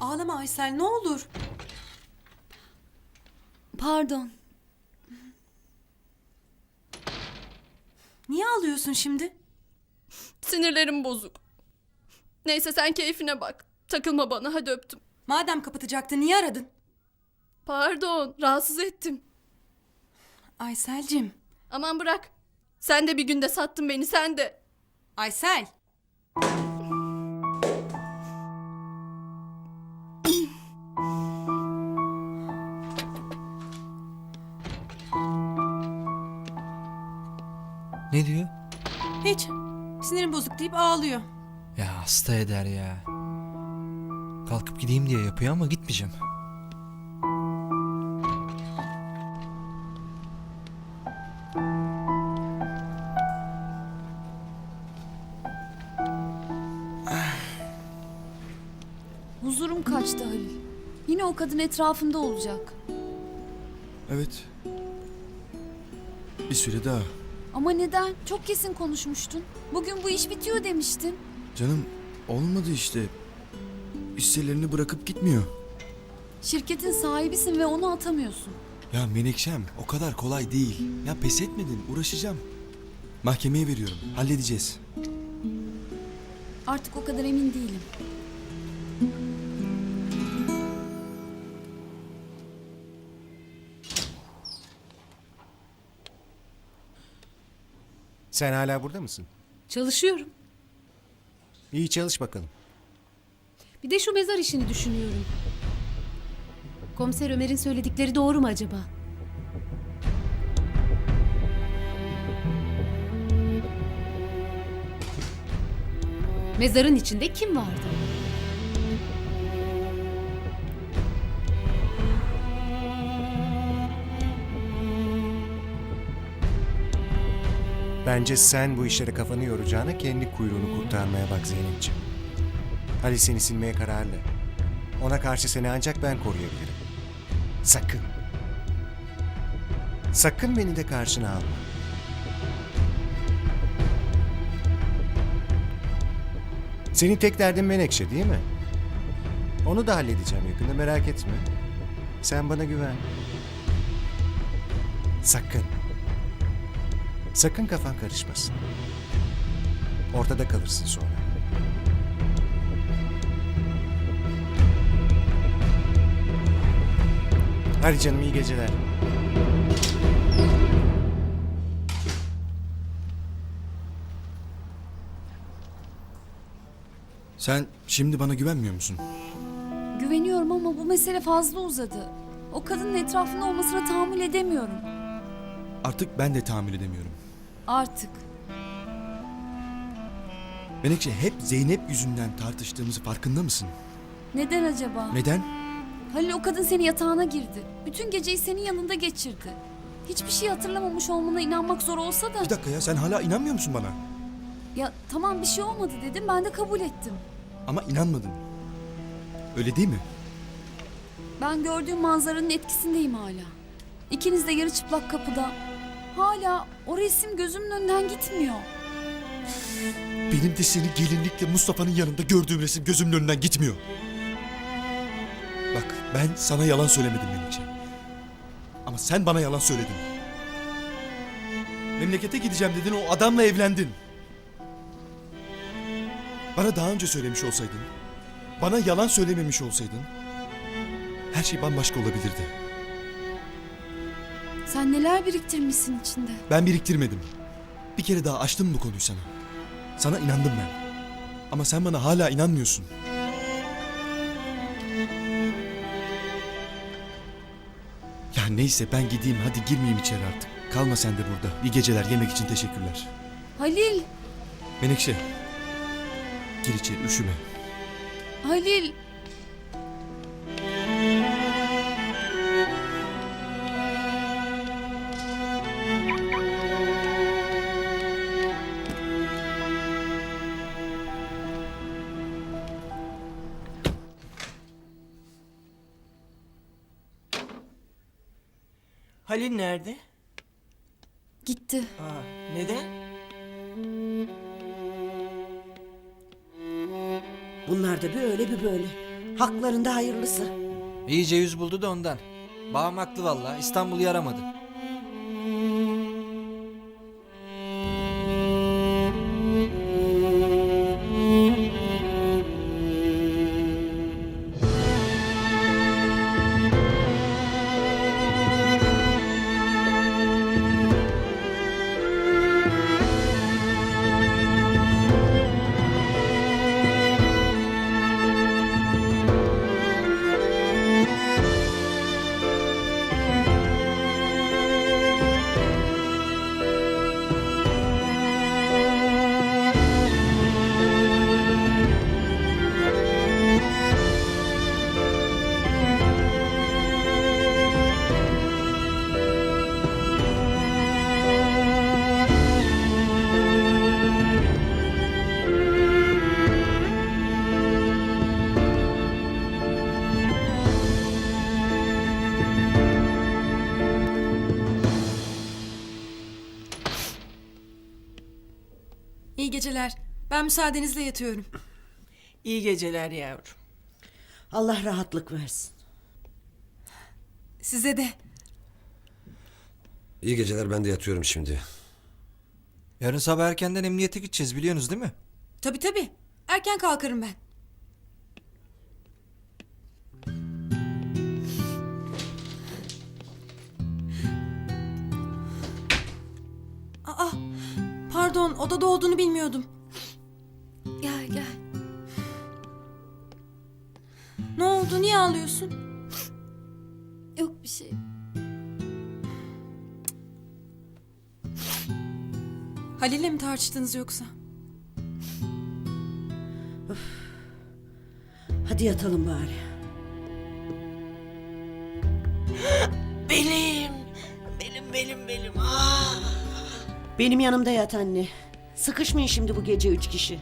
Ağlama Aysel ne olur. Pardon. Niye ağlıyorsun şimdi? Sinirlerim bozuk. Neyse sen keyfine bak. Takılma bana hadi öptüm. Madem kapatacaktı niye aradın? Pardon rahatsız ettim. Aysel'cim. Aman bırak. Sen de bir günde sattın beni sen de. Aysel. Ne diyor? Hiç. Sinirim bozuk deyip ağlıyor. Ya hasta eder ya. Kalkıp gideyim diye yapıyor ama gitmeyeceğim. Huzurum kaçtı Halil. Yine o kadın etrafında olacak. Evet. Bir süre daha. Ama neden? Çok kesin konuşmuştun. Bugün bu iş bitiyor demiştin. Canım olmadı işte. Hisselerini bırakıp gitmiyor. Şirketin sahibisin ve onu atamıyorsun. Ya Menekşem o kadar kolay değil. Ya pes etmedin uğraşacağım. Mahkemeye veriyorum. Halledeceğiz. Artık o kadar emin değilim. Sen hala burada mısın? Çalışıyorum. İyi çalış bakalım. Bir de şu mezar işini düşünüyorum. Komiser Ömer'in söyledikleri doğru mu acaba? Mezarın içinde kim vardı? Bence sen bu işlere kafanı yoracağına kendi kuyruğunu kurtarmaya bak Zeynep'ciğim. Ali seni silmeye kararlı. Ona karşı seni ancak ben koruyabilirim. Sakın. Sakın beni de karşına alma. Senin tek derdin Menekşe değil mi? Onu da halledeceğim yakında merak etme. Sen bana güven. Sakın. Sakın kafan karışmasın. Ortada kalırsın sonra. Hadi canım iyi geceler. Sen şimdi bana güvenmiyor musun? Güveniyorum ama bu mesele fazla uzadı. O kadının etrafında olmasına tahammül edemiyorum. Artık ben de tahammül edemiyorum. Artık. Menekşe hep Zeynep yüzünden tartıştığımızı farkında mısın? Neden acaba? Neden? Halil o kadın senin yatağına girdi. Bütün geceyi senin yanında geçirdi. Hiçbir şey hatırlamamış olmana inanmak zor olsa da... Bir dakika ya sen hala inanmıyor musun bana? Ya tamam bir şey olmadı dedim ben de kabul ettim. Ama inanmadın. Öyle değil mi? Ben gördüğüm manzaranın etkisindeyim hala. İkiniz de yarı çıplak kapıda. Hala o resim gözümün önünden gitmiyor. Benim de seni gelinlikle Mustafa'nın yanında gördüğüm resim gözümün önünden gitmiyor. Bak ben sana yalan söylemedim Menekşe. Ama sen bana yalan söyledin. Memlekete gideceğim dedin o adamla evlendin. Bana daha önce söylemiş olsaydın, bana yalan söylememiş olsaydın her şey bambaşka olabilirdi. Sen neler biriktirmişsin içinde. Ben biriktirmedim. Bir kere daha açtım bu konuyu sana. Sana inandım ben. Ama sen bana hala inanmıyorsun. Ya neyse ben gideyim hadi girmeyeyim içeri artık. Kalma sen de burada. İyi geceler yemek için teşekkürler. Halil, Menekşe. Gir içeri üşüme. Halil. Halil nerede? Gitti. Aa, neden? Bunlar da böyle bir böyle. Haklarında hayırlısı. İyice yüz buldu da ondan. Bağım haklı valla. İstanbul yaramadı. Geceler. Ben müsaadenizle yatıyorum. İyi geceler yavrum. Allah rahatlık versin. Size de. İyi geceler ben de yatıyorum şimdi. Yarın sabah erkenden emniyete gideceğiz biliyorsunuz değil mi? Tabii tabii. Erken kalkarım ben. Pardon odada olduğunu bilmiyordum. Gel gel. Ne oldu niye ağlıyorsun? Yok bir şey. Halil'le mi tartıştınız yoksa? Hadi yatalım bari. Benim. Benim benim benim. Aa. Benim yanımda yat anne. Sıkışmayın şimdi bu gece üç kişi.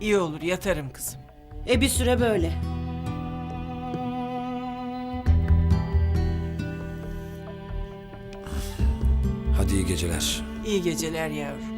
İyi olur yatarım kızım. E bir süre böyle. Hadi iyi geceler. İyi geceler yavrum.